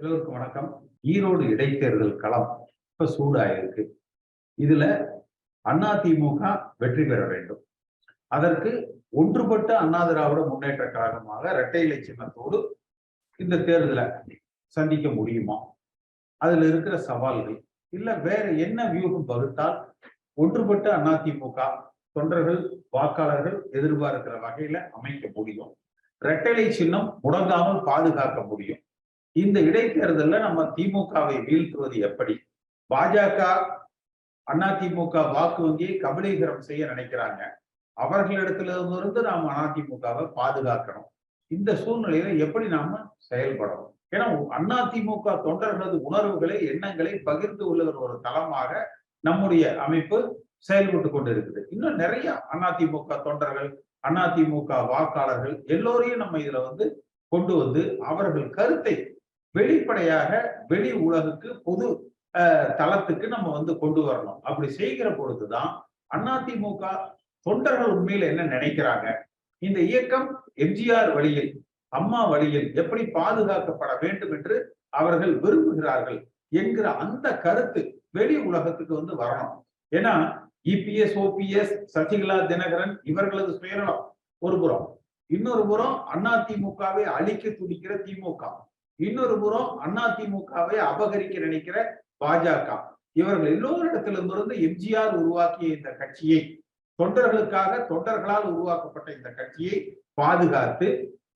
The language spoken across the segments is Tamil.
எல்லோருக்கும் வணக்கம். ஈரோடு இடைத்தேர்தல் களம் இப்ப சூடாயிருக்கு. இதுல அதிமுக வெற்றி பெற வேண்டும். அதற்கு ஒன்றுபட்ட அண்ணா திராவிட முன்னேற்ற கழகமாக இரட்டை இலை சின்னத்தோடு இந்த தேர்தலை சந்திக்க முடியுமா? அதுல இருக்கிற சவால்கள் இல்ல வேற என்ன வியூகம் வகுத்தால் ஒன்றுபட்ட அதிமுக தொண்டர்கள் வாக்காளர்கள் எதிர்பார்க்கிற வகையில அமைக்க முடியும்? இரட்டைலை சின்னம் முடங்காமல் பாதுகாக்க முடியும். இந்த இடைத்தேர்தல்ல நம்ம திமுகவை வீழ்த்துவது எப்படி? பாஜக அதிமுக வாக்கு வங்கியை கபலீகரம் செய்ய நினைக்கிறாங்க. அவர்களிடத்திலிருந்து நாம் அதிமுகவை பாதுகாக்கணும். இந்த சூழ்நிலையில எப்படி நாம செயல்படணும்? ஏன்னா அதிமுக தொண்டர்களது உணர்வுகளை எண்ணங்களை பகிர்ந்து கொள்ளுகிற ஒரு தளமாக நம்முடைய அமைப்பு செயல்பட்டு கொண்டு இருக்குது இன்னும் நிறைய அதிமுக தொண்டர்கள் அதிமுக வாக்காளர்கள் எல்லோரையும் நம்ம இதுல வந்து கொண்டு வந்து அவர்கள் கருத்தை வெளிப்படையாக வெளி உலகுக்கு பொது தளத்துக்கு நம்ம வந்து கொண்டு வரணும். அப்படி செய்கிற பொழுதுதான் அதிமுக தொண்டர்கள் உண்மையில என்ன நினைக்கிறாங்க? இந்த இயக்கம் எம்ஜிஆர் வழியில் அம்மா வழியில் எப்படி பாதுகாக்கப்பட வேண்டும் என்று அவர்கள் விரும்புகிறார்கள் என்கிற அந்த கருத்து வெளி உலகத்துக்கு வந்து வரணும். ஏன்னா இபிஎஸ் ஓபிஎஸ் சசிகலா தினகரன் இவர்களது சுயநலம். ஒரு புறம். இன்னொரு புறம் அதிமுகவை அழிக்க துடிக்கிற திமுக. இன்னொரு புறம் அதிமுகவை அபகரிக்க நினைக்கிற பாஜக. இவர்கள் எல்லோரிடத்திலிருந்து எம்ஜிஆர் உருவாக்கிய இந்த கட்சியை தொண்டர்களுக்காக தொண்டர்களால் உருவாக்கப்பட்ட இந்த கட்சியை பாதுகாத்து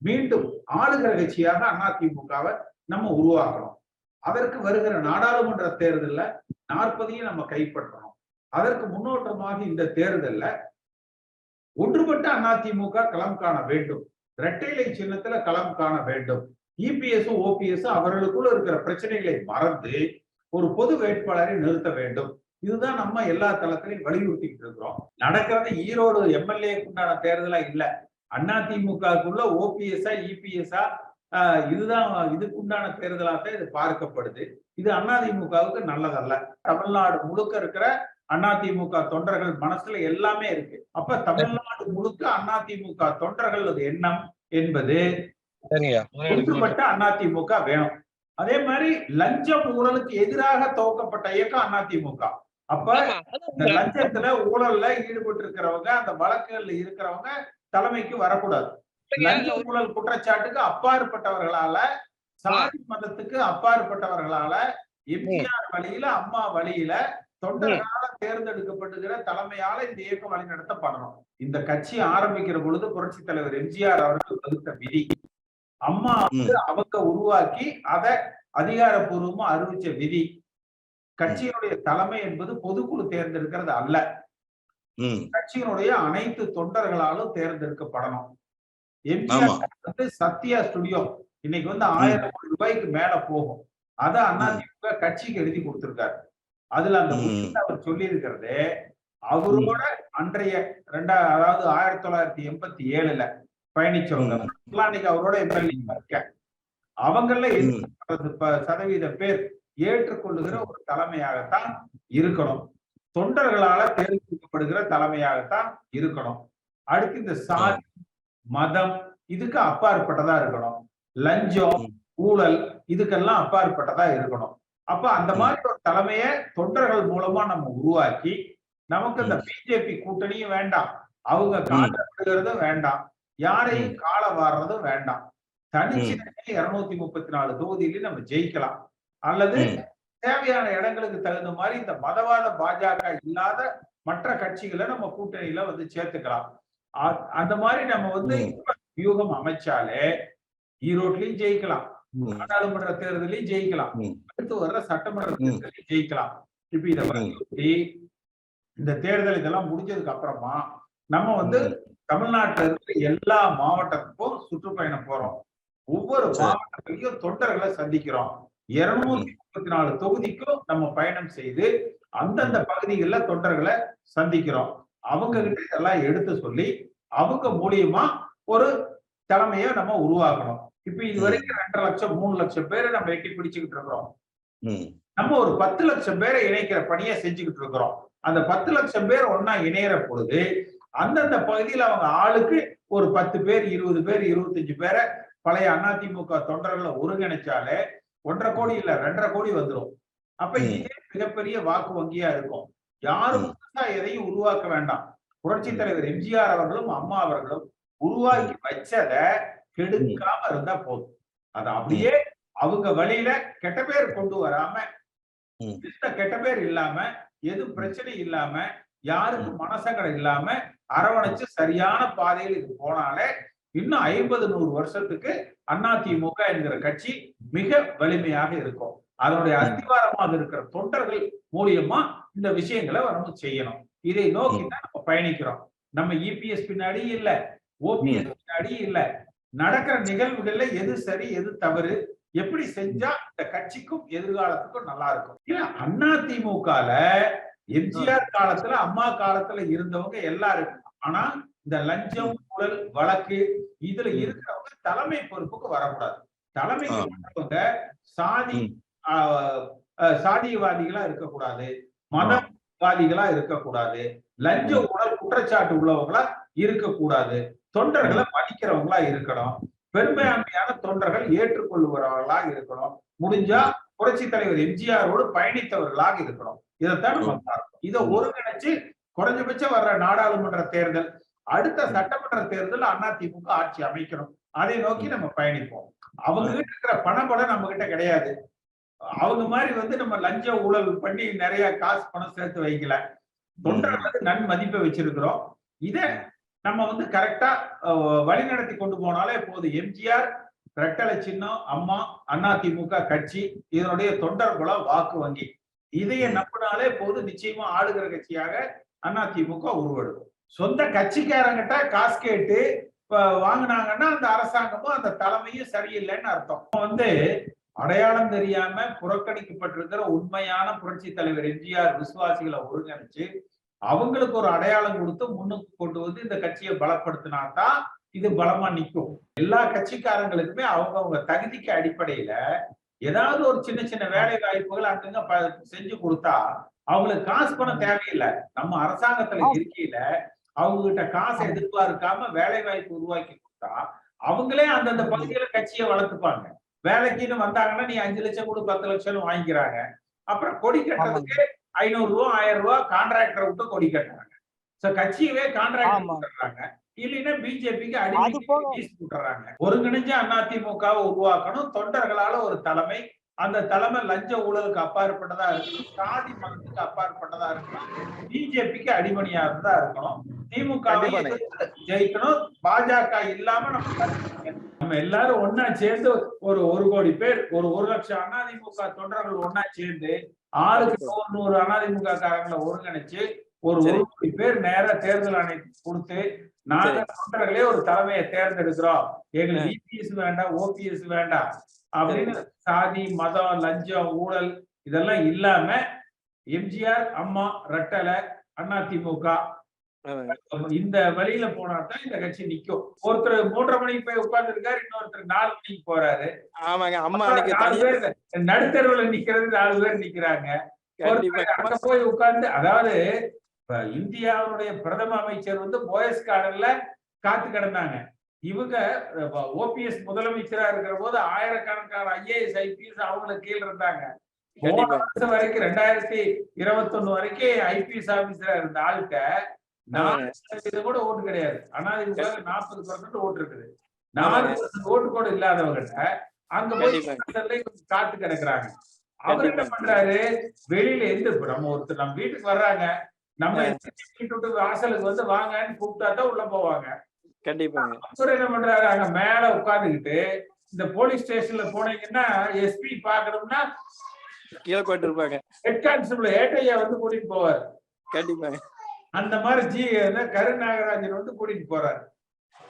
மீண்டும் ஆளுகிற கட்சியாக அதிமுகவை நம்ம உருவாக்கணும் அதற்கு வருகிற நாடாளுமன்ற தேர்தலில் நாற்பதையும் நம்ம கைப்பற்றணும். அதற்கு முன்னோட்டமாக இந்த தேர்தல்ல ஒன்றுபட்ட அதிமுக களம் காண வேண்டும். இரட்டைலை சின்னத்துல களம் காண வேண்டும். இபிஎஸும் ஓபிஎஸ் அவர்களுக்குள்ள இருக்கிற பிரச்சனைகளை மறந்து ஒரு பொது வேட்பாளரை நிறுத்த வேண்டும். இதுதான் நம்ம எல்லா தளத்திலையும் வலியுறுத்திக்கிட்டு இருக்கிறோம். நடக்கிறது ஈரோடு எம்எல்ஏக்குண்டான தேர்தலா இல்ல. அதிமுகக்குள்ள ஓபிஎஸ்ஆ இபிஎஸ்ஆ இதுதான் இதுக்குண்டான தேர்தலாக இது பார்க்கப்படுது. இது அதிமுகவுக்கு நல்லதல்ல. தமிழ்நாடு முழுக்க இருக்கிற அதிமுக தொண்டர்கள் மனசுல எல்லாமே இருக்கு. அப்ப தமிழ்நாடு முழுக்க அதிமுக தொண்டர்கள் எண்ணம் என்பது ஒன்றுபட்ட அதிமுக வேணும். அதே மாதிரி லஞ்சம் ஊழலுக்கு எதிராக துவக்கப்பட்ட இயக்கம் அதிமுக. அப்ப இந்த லஞ்சத்துல ஊழல்ல ஈடுபட்டு இருக்கிறவங்க அந்த வழக்குகள்ல இருக்கிறவங்க தலைமைக்கு வரக்கூடாது. லஞ்ச ஊழல் குற்றச்சாட்டுக்கு அப்பாற்பட்டவர்களால சாதி மதத்துக்கு அப்பாற்பட்டவர்களால எம்ஜிஆர் வழியில அம்மா வழியில தொண்டர்களால தேர்ந்தெடுக்கப்படுகிற தலைமையால இந்த இயக்கம் வழி நடத்தப்படணும் இந்த கட்சி ஆரம்பிக்கிற பொழுது புரட்சி தலைவர் எம்ஜிஆர் அவர்கள் வகுத்த விதி. அம்மா வந்து அவங்க உருவாக்கி அதை அதிகாரப்பூர்வமா அறிவிச்ச விதி. கட்சியினுடைய தலைமை என்பது பொதுக்குழு தேர்ந்தெடுக்கிறது அல்ல. கட்சியினுடைய அனைத்து தொண்டர்களாலும் தேர்ந்தெடுக்கப்படணும். எம்ஜிஆர் வந்து சத்யா ஸ்டுடியோ. இன்னைக்கு வந்து ஆயிரம் கோடி ரூபாய்க்கு மேல போகும். அத அதிமுக கட்சிக்கு எழுதி கொடுத்திருக்காரு. அதுல அந்த அவர் சொல்லி இருக்கிறது அவரோட அன்றைய ரெண்டா அதாவது ஆயிரத்தி தொள்ளாயிரத்தி எண்பத்தி ஏழுல பயணிச்சவங்க. அன்னைக்கு அவரோட எம்எல்ஏ இருக்க அவங்கள சதவீத பேர் ஏற்றுக்கொள்ளுகிற ஒரு தலைமையாகத்தான் இருக்கணும். தொண்டர்களால தேர்ந்தெடுக்கப்படுகிற தலைமையாகத்தான் இருக்கணும். அடுத்து இந்த சாதி மதம் இதுக்கு அப்பாற்பட்டதா இருக்கணும். லஞ்சம் ஊழல் இதுக்கெல்லாம் அப்பாற்பட்டதா இருக்கணும். அப்ப அந்த மாதிரி ஒரு தலைமைய தொண்டர்கள் மூலமா நம்ம உருவாக்கி நமக்கு இந்த பிஜேபி கூட்டணியும் வேண்டாம். அவங்க காட்டப்படுகிறதும் வேண்டாம். யாரையும் கால வாடுறதும் வேண்டாம். தனிச்சு இருநூத்தி முப்பத்தி நாலு தொகுதியிலையும் நம்ம ஜெயிக்கலாம். அல்லது தேவையான இடங்களுக்கு தகுந்த மாதிரி இந்த மதவாத பாஜக இல்லாத மற்ற கட்சிகளை நம்ம கூட்டணியில வந்து சேர்த்துக்கலாம். அந்த மாதிரி நம்ம வந்து வியூகம் அமைச்சாலே ஈரோட்லயும் ஜெயிக்கலாம். நாடாளுமன்ற தேர்தலையும் ஜெயிக்கலாம். அடுத்து வர்ற சட்டமன்ற தேர்தலையும் ஜெயிக்கலாம். இப்ப இதை வலியுறுத்தி இந்த தேர்தல் இதெல்லாம் முடிஞ்சதுக்கு அப்புறமா நம்ம வந்து தமிழ்நாட்டில் இருக்கிற எல்லா மாவட்டத்துக்கும் சுற்றுப்பயணம் போறோம். ஒவ்வொரு மாவட்டத்திலையும் தொண்டர்களை சந்திக்கிறோம். இருநூத்தி முப்பத்தி நாலு தொகுதிக்கும் நம்ம பயணம் செய்து அந்தந்த பகுதிகளில் தொண்டர்களை சந்திக்கிறோம். அவங்க கிட்ட இதெல்லாம் எடுத்து சொல்லி அவங்க மூலியமா ஒரு தலைமையை நம்ம உருவாக்கணும். இப்ப இது வரைக்கும் ரெண்டரை லட்சம் மூணு லட்சம் பேரை நம்ம எட்டி பிடிச்சுக்கிட்டு இருக்கிறோம். நம்ம ஒரு பத்து லட்சம் பேரை இணைக்கிற பணியை செஞ்சுக்கிட்டு இருக்கிறோம். அந்த பத்து லட்சம் பேர் ஒன்னா இணையிற பொழுது அந்தந்த பகுதியில் அவங்க ஆளுக்கு ஒரு பத்து பேர் இருபது பேர் இருபத்தஞ்சு பேரை பழைய அதிமுக தொண்டர்களை ஒருங்கிணைச்சாலே ஒன்றரை கோடி இல்ல ரெண்டரை கோடி வந்துரும். அப்ப. இதே மிகப்பெரிய வாக்கு வங்கியா இருக்கும். யாரும் எதையும் உருவாக்க வேண்டாம். புரட்சி தலைவர் எம்ஜிஆர் அவர்களும் அம்மா அவர்களும் உருவாக்கி வச்சத கெடுக்காம இருந்தா போதும். அது அப்படியே அவங்க வழியில கெட்ட பேர் கொண்டு வராம கெட்ட பேர் இல்லாம எது பிரச்சனை இல்லாம யாருக்கும் மனசங்கடம் இல்லாம அரவணைச்சு சரியான பாதையில் இது போனாலே இன்னும் ஐம்பது நூறு வருஷத்துக்கு அதிமுக என்கிற கட்சி மிக வலிமையாக இருக்கும். அதனுடைய அஸ்திவாரமாக இருக்கிற தொண்டர்கள் மூலியமா இந்த விஷயங்களை நம்ம செய்யணும். இதை நோக்கி தான் நம்ம பயணிக்கிறோம். நம்ம இபிஎஸ் பின்னாடி இல்ல ஓபிஎஸ் பின்னாடி இல்ல. நடக்கிற நிகழ்வுகள்ல எது சரி எது தவறு எப்படி செஞ்சா இந்த கட்சிக்கும் எதிர்காலத்துக்கும் நல்லா இருக்கும். இல்ல அண்ணா திமுகல எம்ஜிஆர் காலத்துல அம்மா காலத்துல இருந்தவங்க எல்லாருக்கும் ஆனா இந்த லஞ்சம் ஊழல் வழக்கு இதுல இருக்கிறவங்க தலைமை பொறுப்புக்கு வரக்கூடாது. தலைமைக்கு ஆ. வர்றவங்க சாதி சாதியவாதிகளா இருக்கக்கூடாது. மதவாதிகளா இருக்கக்கூடாது. லஞ்ச ஊழல் குற்றச்சாட்டு உள்ளவங்களா இருக்கக்கூடாது. தொண்டர்களை மதிக்கிறவங்களா இருக்கணும். பெரும்பான்மையான தொண்டர்கள் ஏற்றுக்கொள்ளுகிறவர்களா இருக்கணும். முடிஞ்சா புரட்சி தலைவர் எம்ஜிஆரோடு பயணித்தவர்களாக இருக்கணும். இதைத்தான் நம்ம பார்க்கணும். இதை ஒருங்கிணைச்சு குறைஞ்சபட்சம் வர்ற நாடாளுமன்ற தேர்தல் அடுத்த சட்டமன்ற தேர்தல் அதிமுக ஆட்சி அமைக்கணும். அதை நோக்கி நம்ம பயணிப்போம். அவங்க கிட்ட இருக்கிற பணபலம் நம்ம கிட்ட கிடையாது. அவங்க மாதிரி வந்து நம்ம லஞ்ச ஊழல் பண்ணி நிறைய காசு பணம் சேர்த்து வைக்கல. தொண்டர்களுக்கு நன்மதிப்பை வச்சிருக்கிறோம். இத நம்ம வந்து கரெக்டா வழிநடத்தி கொண்டு போனாலே போதும். எம்ஜிஆர் ரெட்டலை சின்னம் அம்மா அதிமுக கட்சி இதனுடைய தொண்டர் குல வாக்கு வங்கி. இதைய நம்பினாலே போது நிச்சயமா ஆளுகிற கட்சியாக அதிமுக உருவெடுக்கும். சொந்த கட்சிக்காரங்கிட்ட காசு கேட்டு வாங்கினாங்கன்னா வாங்குனாங்கன்னா அந்த அரசாங்கமும் அந்த தலைமையும் சரியில்லைன்னு அர்த்தம். வந்து அடையாளம் தெரியாம புறக்கணிக்கப்பட்டிருக்கிற உண்மையான புரட்சி தலைவர் எம்ஜிஆர் விசுவாசிகளை ஒருங்கிணைச்சு அவங்களுக்கு ஒரு அடையாளம் கொடுத்து முன்னுக்கு கொண்டு வந்து இந்த கட்சியை பலப்படுத்தினாதான் இது பலமா நிற்கும். எல்லா கட்சிக்காரங்களுக்குமே அவங்க அவங்க தகுதிக்கு அடிப்படையில ஏதாவது ஒரு சின்ன சின்ன வேலை வாய்ப்புகள் அங்கங்க செஞ்சு கொடுத்தா அவங்களுக்கு காசு பணம் தேவையில்லை. நம்ம அரசாங்கத்துல இருக்கையில அவங்க கிட்ட காசை எதிர்பார்க்காம வேலை வாய்ப்பு உருவாக்கி கொடுத்தா அவங்களே அந்தந்த பகுதியில கட்சியை வளர்த்துப்பாங்க. வேலைக்குன்னு வந்தாங்கன்னா நீ அஞ்சு லட்சம் கொடு பத்து லட்சம் வாங்கிக்கிறாங்க. அப்புறம் கொடி கட்டுறதுக்கு ஐநூறு ரூபா ஆயிரம் ரூபாய் கான்ட்ராக்டரை விட்டு கொடி கட்டுறாங்க. சோ கட்சியவே கான்ட்ராக்டர் ஆமா. கொடுத்துறாங்க இல்லைன்னா பிஜேபிக்கு அடிமை வீசி விட்டுறாங்க. ஒருங்கிணைஞ்ச அதிமுகவை உருவாக்கணும். தொண்டர்களால ஒரு தலைமை அந்த தலைமை லஞ்ச ஊழலுக்கு அப்பாற்பட்டதா இருக்கணும் சாதி மதத்துக்கு அப்பாற்பட்டதா இருக்கணும் பிஜேபிக்கு அடிமணியா இருந்தா இருக்கணும் திமுக. ஜெயிக்கணும் பாஜக இல்லாம நம்ம நம்ம எல்லாரும் ஒன்னா சேர்ந்து ஒரு ஒரு கோடி பேர் ஒரு ஒரு லட்சம் அதிமுக தொண்டர்கள் ஒன்னா சேர்ந்து ஆளுக்கு நூறு நூறு அதிமுக காரங்களை ஒருங்கிணைச்சு ஒரு ஒரு. கோடி பேர் நேரா தேர்தல் ஆணையத்துக்கு கொடுத்து நாங்க தொண்டர்களே ஒரு தலைமையை தேர்ந்தெடுக்கிறோம். எங்களுக்கு இபிஎஸ் வேண்டாம் ஓபிஎஸ் வேண்டாம் அப்படின்னு சாதி மதம் லஞ்சம் ஊழல் இதெல்லாம் இல்லாம எம்ஜிஆர் அம்மா ரெட்டலை அதிமுக ஆமாங்க. இந்த வழியில போனா தான் இந்த கட்சி நிக்கும். ஒருத்தர் மூன்றரை மணிக்கு போய் உட்கார்ந்து இருக்காரு இன்னொருத்தர் நாலு மணிக்கு போறாரு. ஆமாங்க அம்மா நாலு பேர் நடுத்தருவுல நிக்கிறது நாலு பேர் நிக்கிறாங்க. போய் உட்கார்ந்து அதாவது இப்ப இந்தியாவுடைய பிரதம அமைச்சர் வந்து போயஸ் கார்டன்ல காத்து கிடந்தாங்க. இவங்க ஓபிஎஸ் முதலமைச்சரா இருக்கிற போது ஆயிரக்கணக்கான ஐஏஎஸ் ஐபிஎஸ் அவங்களுக்கு கீழ இருந்தாங்க. வரைக்கும் ரெண்டாயிரத்தி இருபத்தொன்னு வரைக்கும் ஐபிஎஸ் ஆபீசரா இருந்த ஆளுக்க நாலு கூட ஓட்டு கிடையாது. அதிமுக நாற்பது பர்சன்ட் ஓட்டு இருக்குது. நாலு பர்சன்ட் ஓட்டு கூட இல்லாதவங்கிட்ட அங்க போய் காத்து கிடக்குறாங்க. அவர் என்ன பண்றாரு? வெளியில இருந்து இப்ப நம்ம ஒருத்தர் நம்ம வீட்டுக்கு வர்றாங்க. நம்ம வாசலுக்கு வந்து வாங்கன்னு கூப்பிட்டா தான் உள்ள போவாங்க. கண்டிப்பாங்க. அவர் என்ன பண்றாரு? அங்க மேல உட்கார்ந்துகிட்டு இந்த போலீஸ் ஸ்டேஷன்ல போனீங்கன்னா எஸ்பி பாக்கணும்னா கீழே போயிட்டு இருப்பாங்க. ஹெட் கான்ஸ்டபிள் ஏட்டையா வந்து கூட்டிட்டு போவார். கண்டிப்பாங்க. அந்த மாதிரி ஜி கருநாகராஜன் வந்து கூட்டிட்டு போறாரு.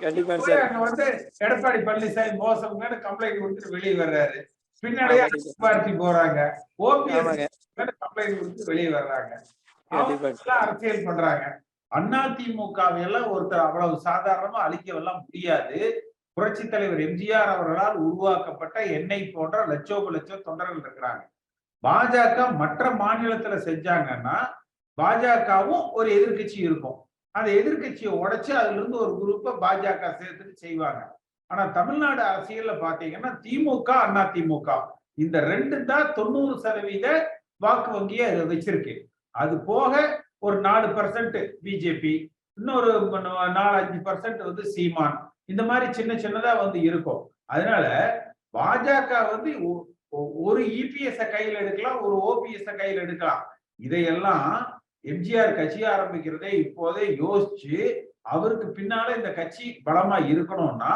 கண்டிப்பாங்க போய் சார். அங்க வந்து எடப்பாடி பழனிசாமி மோசம்னு கம்ப்ளைண்ட் கொடுத்துட்டு வெளியே வர்றாரு. பின்னாடியே போறாங்க. ஓபிஎஸ் கம்ப்ளைண்ட் கொடுத்து வெளியே வர்றாங்க. கண்டிப்பா. அரசியல் பண்றாங்க. அண்ணா திமுகவை எல்லாம் ஒருத்தர் அவ்வளவு சாதாரணமா அழிக்கவெல்லாம் முடியாது. புரட்சி தலைவர் எம்ஜிஆர் அவர்களால் உருவாக்கப்பட்ட எண்ணெய் போன்ற லட்சோப லட்சம் தொண்டர்கள் இருக்கிறாங்க. பாஜக மற்ற மாநிலத்துல செஞ்சாங்கன்னா பாஜகவும் ஒரு எதிர்க்கட்சி இருக்கும். அந்த எதிர்க்கட்சியை உடைச்சு அதுல இருந்து ஒரு குரூப்பை பாஜக சேர்த்துட்டு செய்வாங்க. ஆனா தமிழ்நாடு அரசியல்ல பாத்தீங்கன்னா திமுக அண்ணா திமுக. இந்த ரெண்டு தான் தொண்ணூறு சதவீத வாக்கு வங்கியை வச்சிருக்கேன் வச்சிருக்கு. அது போக ஒரு நாலு பர்சன்ட் பிஜேபி இன்னொரு நாலு அஞ்சு பர்சன்ட் வந்து சீமான். இந்த மாதிரி சின்ன சின்னதா வந்து இருக்கும். அதனால பாஜக வந்து ஒரு இபிஎஸ் கையில் எடுக்கலாம் ஒரு ஓபிஎஸ் கையில் எடுக்கலாம். இதையெல்லாம் எம்ஜிஆர் கட்சி ஆரம்பிக்கிறதே இப்போதே யோசிச்சு அவருக்கு பின்னால இந்த கட்சி பலமா இருக்கணும்னா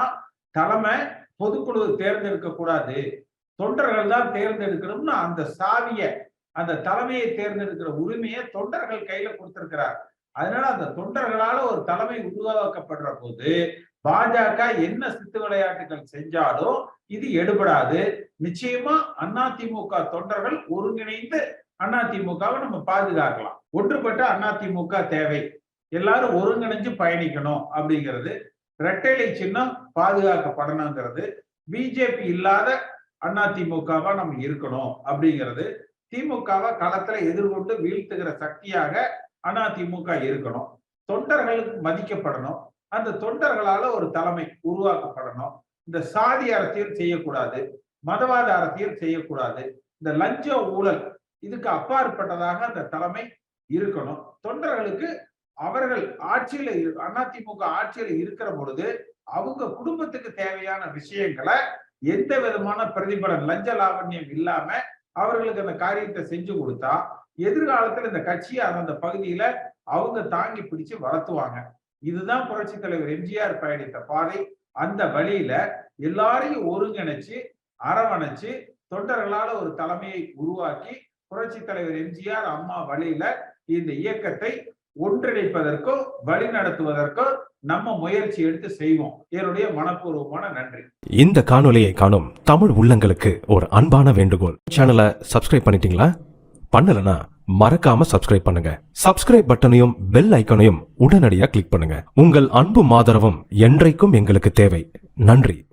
தலைமை பொதுக்குழு தேர்ந்தெடுக்க கூடாது. தொண்டர்கள் தான் தேர்ந்தெடுக்கணும்னு அந்த சாவிய அந்த தலைமையை தேர்ந்தெடுக்கிற உரிமையை தொண்டர்கள் கையில கொடுத்திருக்கிறார். அதனால அந்த தொண்டர்களால ஒரு தலைமை உருவாக்கப்படுற போது பாஜக என்ன சித்து விளையாட்டுகள் செஞ்சாலும் இது எடுபடாது. நிச்சயமா அதிமுக தொண்டர்கள் ஒருங்கிணைந்து அதிமுகவை நம்ம பாதுகாக்கலாம். ஒன்றுபட்ட அதிமுக தேவை. எல்லாரும் ஒருங்கிணைஞ்சு பயணிக்கணும் அப்படிங்கிறது. இரட்டைலை சின்னம் பாதுகாக்கப்படணுங்கிறது. பிஜேபி இல்லாத அதிமுகவா நம்ம இருக்கணும் அப்படிங்கிறது. திமுகவை களத்துல எதிர்கொண்டு வீழ்த்துகிற சக்தியாக அதிமுக இருக்கணும். தொண்டர்களுக்கு மதிக்கப்படணும். அந்த தொண்டர்களால ஒரு தலைமை உருவாக்கப்படணும். இந்த சாதி அரசியல் செய்யக்கூடாது. மதவாத அரசியல் செய்யக்கூடாது. இந்த லஞ்ச ஊழல் இதுக்கு அப்பாற்பட்டதாக அந்த தலைமை இருக்கணும். தொண்டர்களுக்கு அவர்கள் ஆட்சியில இரு- அதிமுக ஆட்சியில இருக்கிற பொழுது அவங்க குடும்பத்துக்கு தேவையான விஷயங்களை எந்த விதமான பிரதிபலன் லஞ்ச லாவண்யம் இல்லாம அவர்களுக்கு அந்த காரியத்தை செஞ்சு கொடுத்தா எதிர்காலத்துல இந்த கட்சியை அந்த பகுதியில அவங்க தாங்கி பிடிச்சு வளர்த்துவாங்க. இதுதான் புரட்சி தலைவர் எம்ஜிஆர் பயணித்த பாதை. அந்த வழியில எல்லாரையும் ஒருங்கிணைச்சு அரவணைச்சு தொண்டர்களால ஒரு தலைமையை உருவாக்கி புரட்சி தலைவர் எம்ஜிஆர் அம்மா வழியில இந்த இயக்கத்தை ஒன்றிணைப்பதற்கும் வழி நடத்துவதற்கும் நம்ம முயற்சி எடுத்து செய்வோம். என்னுடைய மனப்பூர்வமான நன்றி. இந்த காணொலியை காணும் தமிழ் உள்ளங்களுக்கு ஒரு அன்பான வேண்டுகோள். சேனலை சப்ஸ்கிரைப் பண்ணிட்டீங்களா? பண்ணலனா மறக்காம சப்ஸ்கிரைப் பண்ணுங்க. சப்ஸ்கிரைப் பட்டனையும் பெல் ஐக்கனையும் உடனடியாக கிளிக் பண்ணுங்க. உங்கள் அன்பும் ஆதரவும் என்றைக்கும் எங்களுக்கு தேவை. நன்றி.